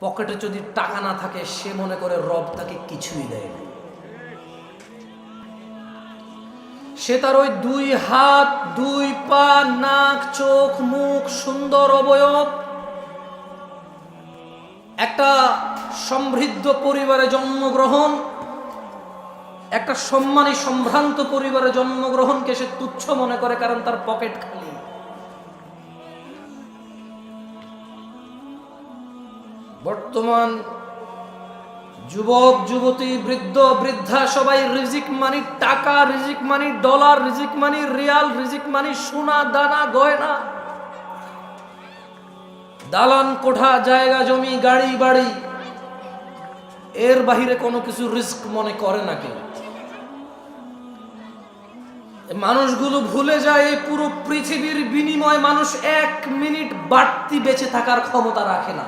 পকেটে যদি টাকা না থাকে, সে মনে করে রব তাকে কিছুই দেয় না। সে তার ওই দুই হাত, দুই পা, নাক, চোখ, মুখ সুন্দর অবয়ব। একটা সমৃদ্ধ পরিবারে জন্মগ্রহণ, একটা সম্মানী সম্ভ্রান্ত পরিবারে জন্মগ্রহণকে সে তুচ্ছ মনে করে কারণ তার পকেট খালি। বর্তমান যুবক, যুবতী, বৃদ্ধ, বৃদ্ধা, সবাই রিজিক মানি, টাকা রিজিক মানি, ডলার রিজিক মানি, রিয়াল রিজিক মানি, সোনা, দানা, গয়না। দালান, কোঠা, জায়গা, জমি, গাড়ি, বাড়ি, এর বাহিরে কোনো কিছু রিস্ক মনে করে না কেউ। মানুষগুলো ভুলে যায় এই পুরো পৃথিবীর বিনিময় মানুষ এক মিনিট বাড়তি বেঁচে থাকার ক্ষমতা রাখে না।